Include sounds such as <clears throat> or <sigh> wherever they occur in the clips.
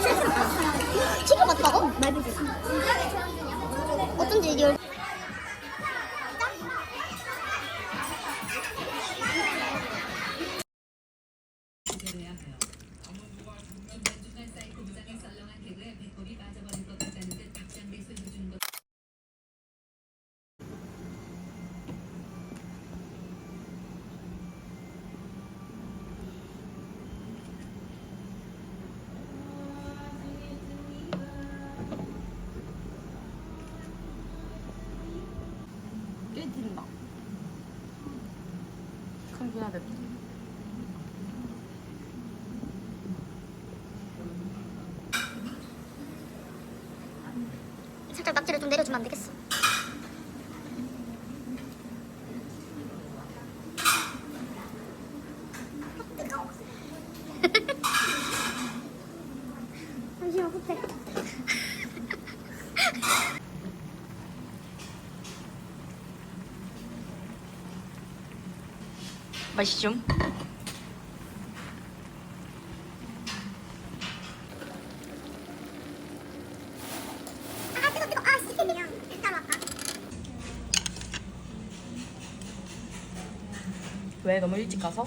<laughs> 같다고? 말보지. 어쩐지 이게 꽤 든다. 크긴 하겠다. 살짝 낙지를 좀 내려주면 안 되겠어? 잠시만 후퇴. <laughs> 아 뜨거 뜨거 아. 일단 아까. 왜 너무 일찍 가서?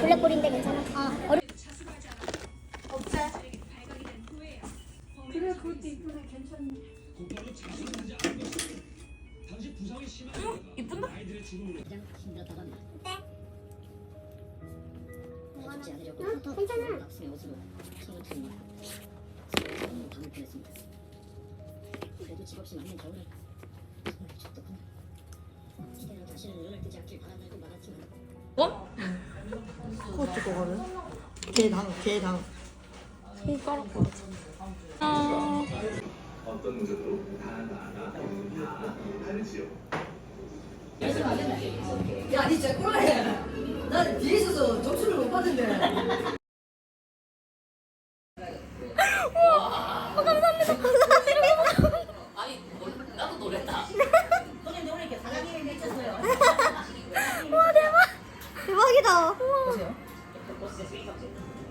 블랙볼인데 괜찮아? 아 어려. 이쁜데? 어, 괜찮아. 그래도 집 없이 맞는 겨울을 정말 좋더군. 이대로 다시는 눈을 뜨지 않길 바란다고 말하지만 어? 찍 거거든. 개 당, 개 당. 손가락 보자. 아, 어떤 문제도 다 나가 다 다르지요. 야, 니 진짜 꿀해. 나 뒤에 있어서 점수를 못 받은데.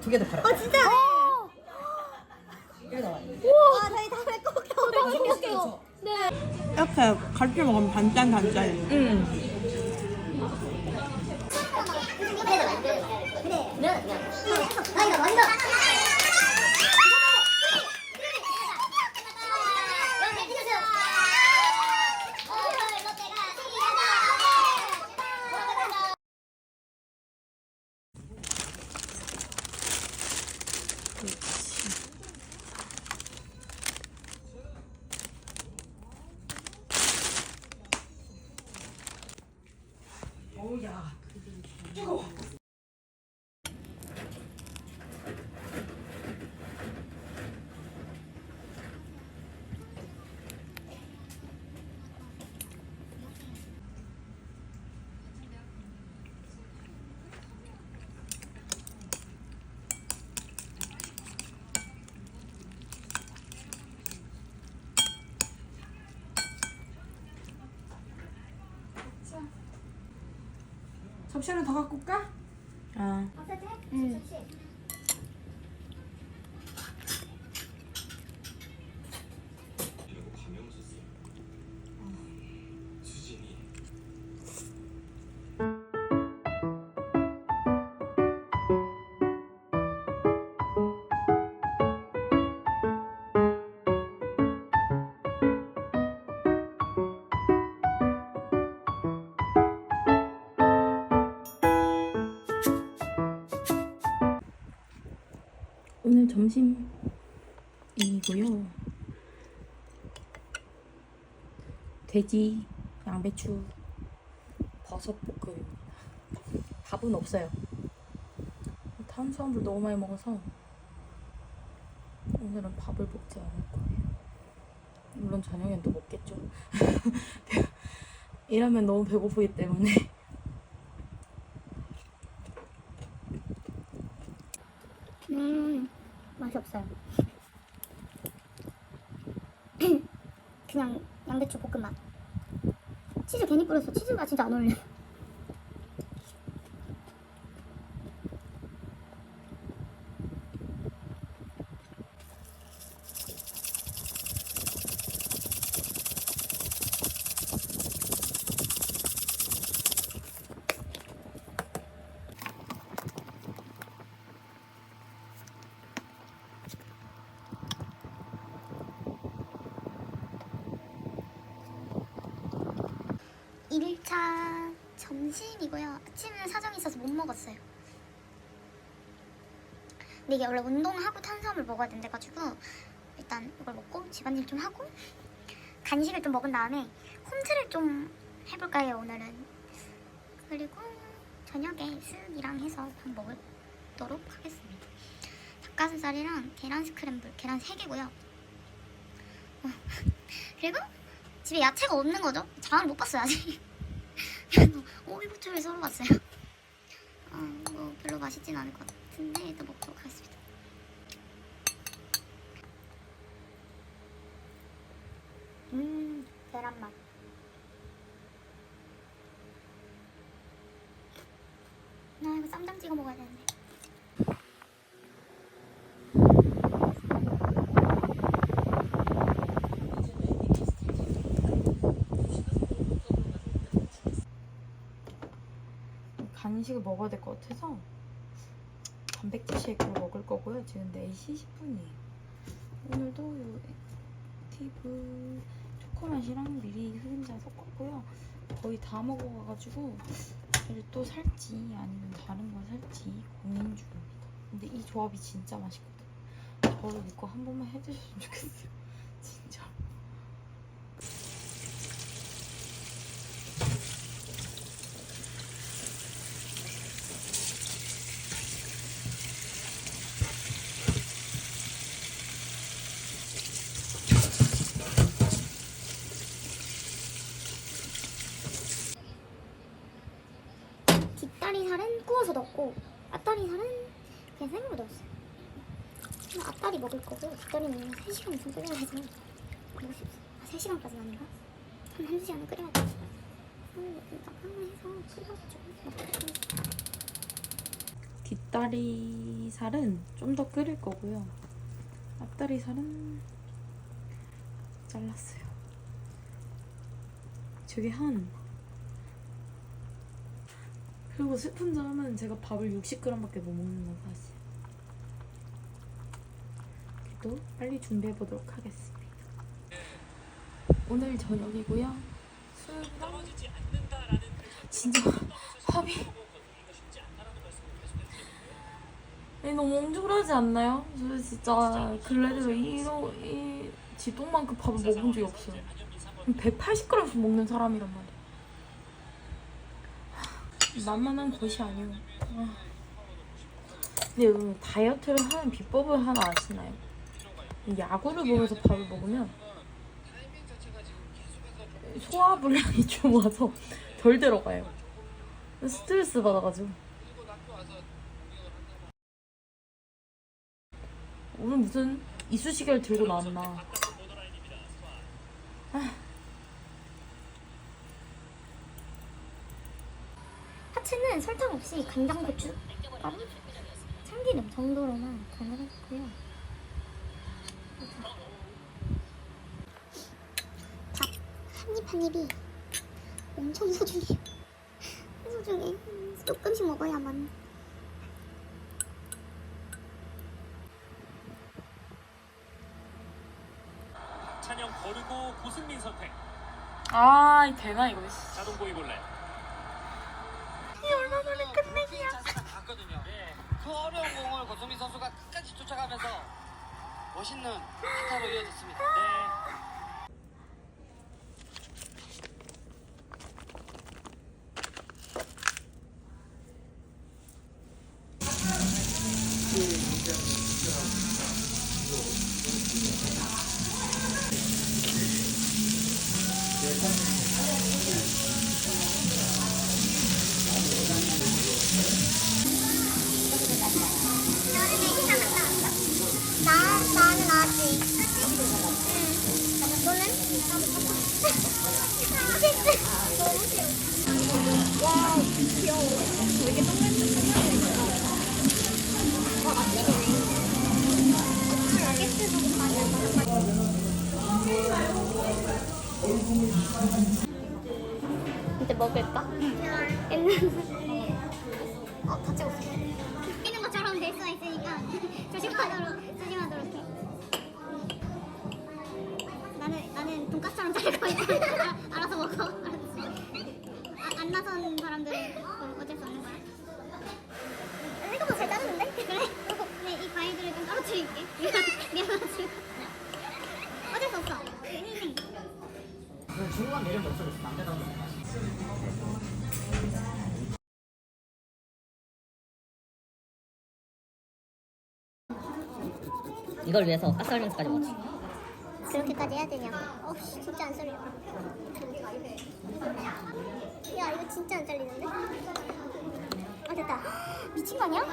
두 개 더 팔아. 아 진짜. 이거 나와요. 와 저희 다음에 꼭 하겠어요. 네. 이렇게 갈비 먹으면 단짠 단짠. 응. 아 이거 먼저. 접시 하나 더 갖고 올까? 아. 응. 점심이고요. 돼지, 양배추, 버섯 볶음입니다. 밥은 없어요. 탄수화물 너무 많이 먹어서 오늘은 밥을 먹지 않을 거예요. 물론 저녁엔 또 먹겠죠. <laughs> 이러면 너무 배고프기 때문에 음 맛이 없어요. <clears throat> 그냥 양배추 볶음 맛. 치즈 괜히 뿌렸어. 치즈가 진짜 안 어울려. 일차 점심이고요. 아침은 사정이 있어서 못 먹었어요. 근데 이게 원래 운동하고 탄수화물 먹어야 된대가지고 일단 이걸 먹고 집안일 좀 하고 간식을 좀 먹은 다음에 홈트를 좀 해볼까 해요 오늘은. 그리고 저녁에 쓱이랑 해서 밥 먹도록 하겠습니다. 닭가슴살이랑 계란 스크램블, 계란 3개고요. 그리고 집에 야채가 없는 거죠. 장을 못 봤어요 아직. <laughs> 그래서 오이부초를 썰어 봤어요. 어, 뭐 별로 맛있진 않을 것 같은데 일단 먹도록 하겠습니다. 음, 계란 맛. 나 이거 쌈장 찍어 먹어야 되는데. 간식을 먹어야 될 것 같아서 단백질 쉐이크를 먹을 거고요. 지금 4시 10분이에요. 오늘도 요 액티브 초코맛이랑 미리 흑임자 섞었고요. 거의 다 먹어가지고 이제 또 살지 아니면 다른 거 살지 고민 중입니다. 근데 이 조합이 진짜 맛있거든. 저를 믿고 한 번만 해주셨으면 좋겠어요. <laughs> 진짜. 뒷다리살은 구워서 넣고 앞다리살은 그냥 생으로 넣었어요. 앞다리 먹을 거고 뒷다리는 3시간 이상 끓여야 해서 먹을 수 없어요. 아, 3시간까지는 아닌가? 한 1시간은 끓여야 돼. 뒷다리 살은 좀 더 끓일 거고요. 앞다리 살은 잘랐어요. 저게 한 그리고 슬픈 점은 제가 밥을 60g밖에 못 먹는 건 사실. 그래도 빨리 준비해 보도록 하겠습니다. 오늘 저녁이고요. 술이랑 진짜 밥이 아니, 너무 옹졸하지 않나요? 저 진짜 근래로 이러, 이 지똥만큼 밥을 먹은 적이 없어요. 180g씩 먹는 사람이란 말이야. 하, 만만한 것이 아니오. 아. 근데 여러분 다이어트를 하는 비법을 하나 아시나요? 야구를 보면서 밥을 먹으면 소화불량이 <laughs> 좀 와서 덜 들어가요. 스트레스 받아가지고. 오늘 무슨 이쑤시개를 들고 나왔나. 하체는 설탕 없이 간장, 고추, 가루, 참기름 정도로만 간을 했고요. 밥 한입 한 입이 엄청 소중해요. 소중해. 음, 조금씩 먹어야만. 찬영 거르고 고승민 선택 아, 되나 이거. 자동 보이볼래 그 어려운 공을 고수민 선수가 끝까지 쫓아가면서 멋있는 히타로 이어졌습니다. 네. 이제 먹을까? 응. 어, 다 찍었어. 뛰는 것처럼 될수 있으니까 <laughs> 조심하도록 이걸 위해서 가스알면서까지 먹었지. 그렇게까지 해야 되냐고. 어, 씨, 진짜 안 썰려. 야, 이거 진짜 안 잘리는데? 아, 됐다. 미친 거 아니야?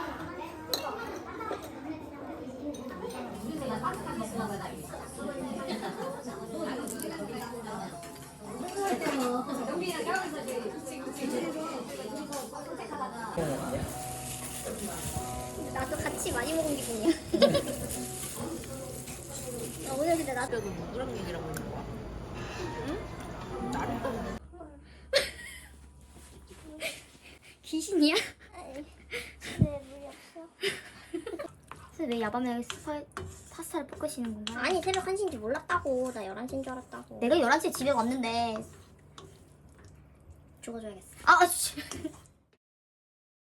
나도 같이 많이 먹은 기분이야. 근데 나도 누구랑 얘기라고 하는 거야? 귀신이야? 왜 물이 없어? <laughs> 왜 야밤에 사, 파스타를 볶으시는 건가? 아니 새벽 1시인지 몰랐다고 나 11시인 줄 알았다고 내가 11시에 집에 왔는데 죽어줘야겠어 아 씨.